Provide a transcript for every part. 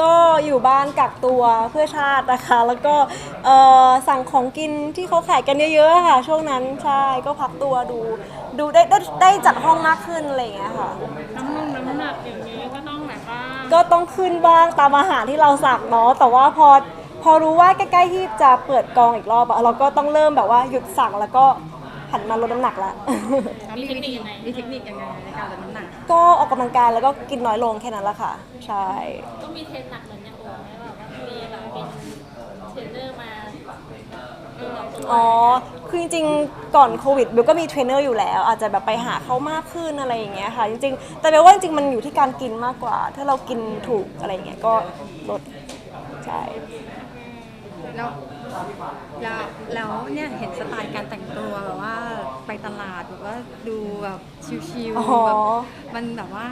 ก็อยู่บ้านกักตัวเพื่อชาตินะคะ แล้วก็เอ่อสั่งของกินที่เขาขายกันเยอะๆค่ะ ช่วงนั้นใช่ก็พักตัวดูดูได้ได้ได้จัดห้องมากขึ้นอะไรอย่างเงี้ยค่ะ น้ำนมน้ำหนักอย่างนี้ก็ต้องแบบว่าก็ต้องขึ้นบ้างตามอาหารที่เราสั่งเนาะแต่ว่าพอพอรู้ว่าใกล้ๆที่จะเปิดกองอีกรอบอะเราก็ต้องเริ่มแบบว่าหยุดสั่งแล้วก็ หันมาลดน้ำหนักละ มีเทคนิคยังไงมีเทคนิคยังไงในการลดน้ำหนักก็ออกกำลังกายแล้วก็กินน้อยลงแค่นั้นแหละค่ะ ใช่ ต้องมีเทรนหนักเหมือนอย่างโอไหมแบบว่ามีแบบเป็นเทรนเนอร์มาดูแลตัวอ๋อ คือจริงๆ ก่อนโควิดเบลก็มีเทรนเนอร์อยู่แล้ว อาจจะแบบไปหาเขามากขึ้นอะไรอย่างเงี้ยค่ะ จริงๆ แต่เบลว่าจริงๆ มันอยู่ที่การกินมากกว่า ถ้าเรากินถูกอะไรอย่างเงี้ยก็ลด ใช่ แล้ว แล้วแล้วเนี่ยเห็นสไตล์การแต่งตัวแบบว่าไปตลาดแบบว่าดูแบบชิวอ๋อ ๆแบบมันแบบว่า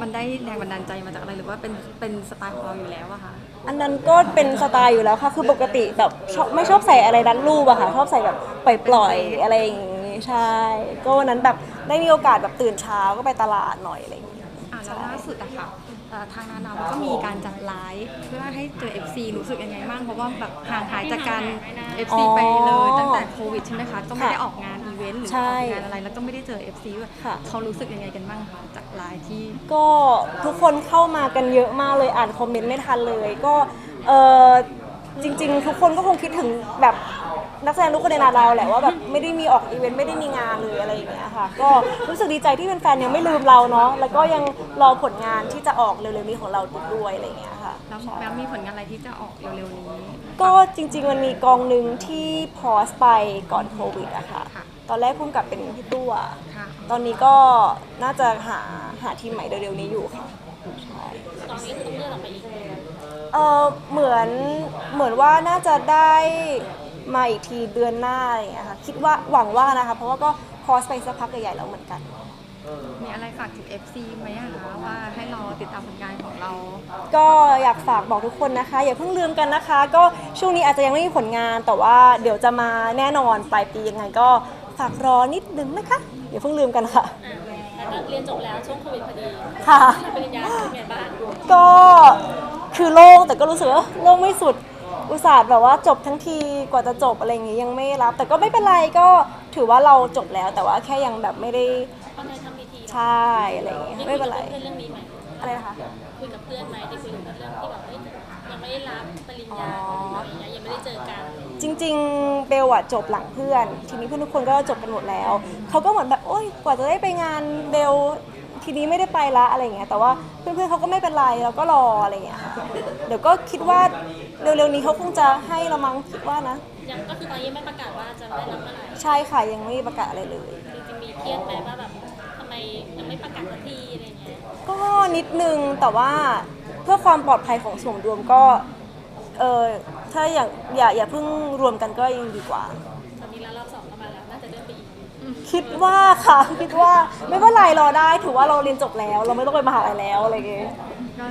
มันได้แรงบันดาลใจมาจากอะไรหรือว่าเป็นเป็นสไตล์ของเราอยู่แล้วอะคะอันนั้นก็เป็นสไตล์อยู่แล้วค่ะ คือปกติแบบชอบไม่ชอบใส่อะไรดันรูปอะค่ะ ชอบใส่แบบปล่อยๆอะไรอย่างงี้ใช่ ก็วันนั้นแบบได้มีโอกาสแบบตื่นเช้าก็ไปตลาดหน่อยอะไรอย่างงี้ อะแล้วล่าสุดอะค่ะเอ่อ ทางนานาก็มีการจัดไลฟ์เพื่อให้เจอ FC รู้สึกยังไงบ้างเพราะว่าแบบห่างหายจากการ FC ไปเลยตั้งแต่โควิดใช่ไหมคะก็ไม่ได้ออกงานอีเวนต์หรือใช่ออกงานอะไรแล้วก็ไม่ได้เจอ FC ด้วยค่ะเขารู้สึกยังไงกันบ้างคะจากไลฟ์ที่ ก็ทุกคนเข้ามากันเยอะมากเลยอ่านคอมเมนต์ไม่ทันเลย ก็เออจริง ๆ ทุกคนก็คงคิดถึงแบบ นักแสดงทุกคนในนาดาวแหละว่าแบบไม่ได้มีออกอีเวนต์ไม่ได้มีงานเลยอะไรอย่างเงี้ยค่ะ ก็รู้สึกดีใจที่แฟนๆยังไม่ลืมเราเนาะแล้วก็ยังรอผลงานที่จะออกเร็วๆนี้ของเราด้วยอะไรอย่างเงี้ยค่ะ แล้วแล้วมีผลงานอะไรที่จะออกเร็วๆนี้ ก็จริง ๆ มันมีกองหนึ่งที่พอสไปก่อนโควิดอะค่ะค่ะตอนแรกพุ่มกับเป็นพี่ตัว ค่ะ ตอนนี้ก็น่าจะหาหาทีมใหม่เร็วๆนี้อยู่ค่ะใช่ตอนนี้คือต้องเลื่อนออกไปอีกเออเหมือนเหมือนว่าน่าจะได้ มาอีกทีเดือนหน้าอะไรอย่างเงี้ยค่ะคิดว่าหวังว่านะคะเพราะว่าก็คอสไปสักพักใหญ่ๆแล้วเหมือนกัน มีอะไรฝากถึง FC ไหมอะคะว่าให้รอติดตามผลงานของเรา ก็อยากฝากบอกทุกคนนะคะ อย่าเพิ่งลืมกันนะคะ ก็ช่วงนี้อาจจะยังไม่มีผลงานแต่ว่าเดี๋ยวจะมาแน่นอนปลายปียังไงก็ฝากรอนิดนึงนะคะอย่าเพิ่งลืมกันค่ะ อะแล้วก็เรียนจบแล้วช่วงโควิดพอดีค่ะปริญญาเป็นไงบ้างก็คือโล่งแต่ก็รู้สึกว่าโล่งไม่สุด อุตส่าห์แบบว่าจบทั้งทีกว่าจะจบอะไรอย่างงี้ยังไม่รับ แต่ก็ไม่เป็นไรก็ถือว่าเราจบแล้ว แต่ว่าแค่ยังแบบไม่ได้ตอนนี้ทำพิธีใช่อะไรอย่างเงี้ยได้คุไม่ยเป็กับนไรเพื่อนเรื่องนี้ไหมอะไรนะคะคุยกับเพื่อนไหมได้คุยกับเพื่อนเรื่องที่แบบเอ้ยยังไม่ได้รับปริญญาอะไรอย่างเงี้ยยังไม่ได้เจอกันจริง ๆ เบลอะจบหลังเพื่อน ทีนี้เพื่อนทุกคนก็จบกันหมดแล้วเขาก็เหมือนแบบโอ๊ยกว่าจะได้ไปงานเบล ทีนี้ไม่ได้ไปละอะไรอย่างเงี้ยแต่ว่าเพื่อนๆเขาก็ไม่เป็นไรเราก็รออะไรอย่างเงี้ยค่ะเดี๋ยวก็คิดว่าเร็วๆนี้เขาคงจะให้เรามั้งคิดว่านะ ยังก็คือตอนนี้ยังไม่ประกาศว่าจะได้รับเมื่อไหร่ใช่ค่ะยังไม่มีประกาศอะไรเลย จริงๆมีเครียดไหมว่าแบบทำไมยังไม่ประกาศสักทีอะไรเงี้ยก็นิดนึงแต่ว่าเพื่อความปลอดภัยของส่วนรวมก็เออถ้าอย่างอย่าอย่าเพิ่งรวมกันก็ยังดีกว่า คิดว่าค่ะคิดว่าไม่เป็นไรรอได้ถือว่าเราเรียนจบแล้ว เราไม่ต้องไปมหาลัยแล้วอะไรอย่างเงี้ย ก็